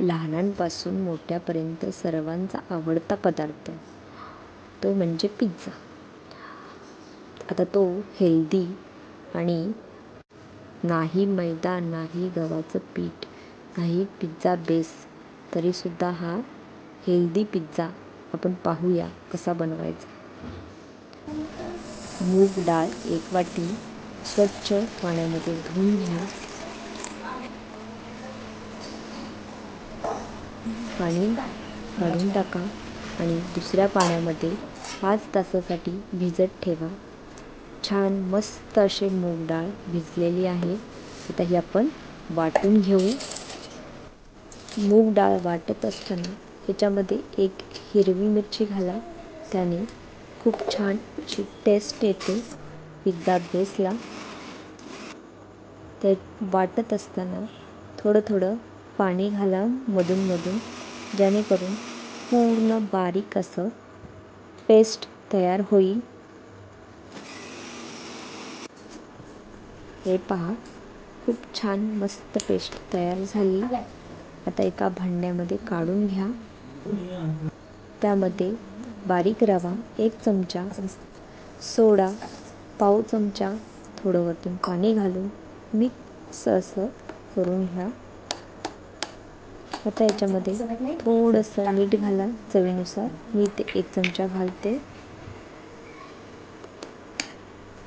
लहानांपासून मोठ्यापर्यंत सर्वांचा आवडता पदार्थ तो म्हणजे पिझ्झा आता तो हेल्दी आणि नाही मैदा नाही गव्हाचं पीठ नाही पिझ्झा बेस तरीसुद्धा हा हेल्दी पिझ्झा आपण पाहूया कसा बनवायचा. मूग डाळ एक वाटी स्वच्छ पाण्यामध्ये धुवून घ्या. पाणी काढून टाका आणि दुसऱ्या पाण्यामध्ये पाच तासासाठी भिजत ठेवा. छान मस्त असे मूग डाळ भिजलेली आहे. आता ही आपण वाटून घेऊ. मूग डाळ वाटत असताना त्याच्यामध्ये एक हिरवी मिरची घाला. त्याने खूप छान अशी टेस्ट येते पिझ्झा बेसला ते वाटत असताना थोडं थोडं पाणी घाला मधूनमधून जेणेकरून पूर्ण बारीक असं पेस्ट तयार होईल. हे पहा खूप छान मस्त पेस्ट तयार झाली. आता एका भांड्यामध्ये काढून घ्या. त्यामध्ये बारीक रवा एक चमचा सोडा पाव चमचा थोडं वरतून पाणी घालून मिक्स असं करून घ्या. आता याच्यामध्ये थोडंसं मीठ घाला चवीनुसार. मी ते एक चमचा घालते.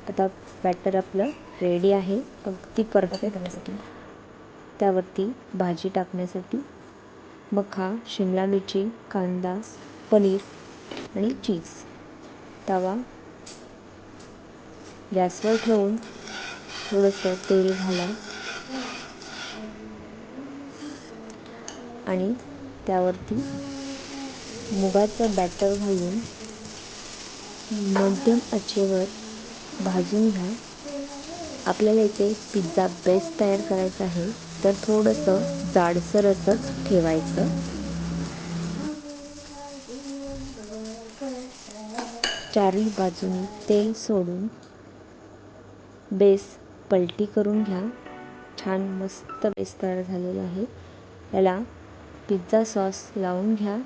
आता बॅटर आपलं रेडी आहे. अगदी परफेक्ट त्यावरती भाजी टाकण्यासाठी मखा शिमला मिरची कांदा पनीर आणि चीज तवा गॅसवर ठेवून थोडंसं तेल घाला. आणि त्यावरती मुगाचं बॅटर घालून मध्यम आचेवर भाजून घ्या. आपल्याला इथे पिझ्झा बेस तयार करायचा आहे. तर थोडंसं जाडसर असंच ठेवायचं. चारही बाजूनी तेल सोडून बेस पलटी करून घ्या. छान मस्त बेस तयार झालेला आहे. याला पिझ्झा सॉस लावून घ्या.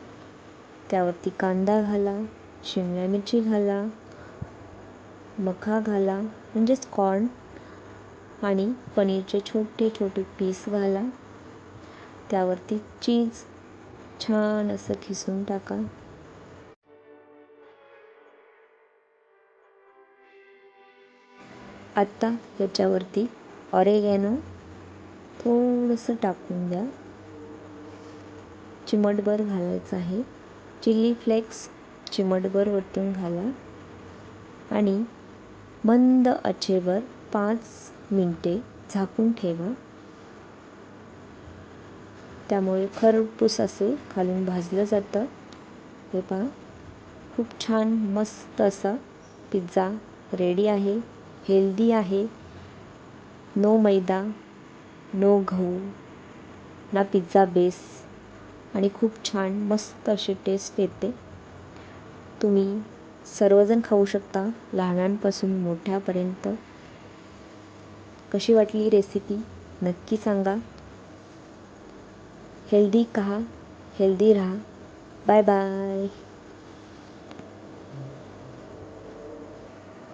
त्यावरती कांदा घाला शिमला मिरची घाला मका घाला म्हणजेच कॉर्न आणि पनीरचे छोटे छोटे पीस घाला. त्यावरती चीज छान असं खिसून टाका. आत्ता याच्यावरती ऑरेगॅनो थोडंसं टाकून द्या. चिमटभर घालायचं आहे. चिली फ्लेक्स चिमटभर वरतून घाला आणि मंद आचेवर पाच मिनटे झाकून ठेवा. त्यामुळे खरपूस असे खालून भाजलं जातं. हे पहा खूप छान मस्त असा पिझ्झा रेडी आहे हेल्दी आहे. नो मैदा नो गहू. ना पिझ्झा बेस आणि खूप छान मस्त अशी टेस्ट येते. तुम्ही सर्वजण खाऊ शकता लहानांपासून मोठ्यापर्यंत. कशी वाटली रेसिपी नक्की सांगा. हेल्दी खा हेल्दी राहा. Bye bye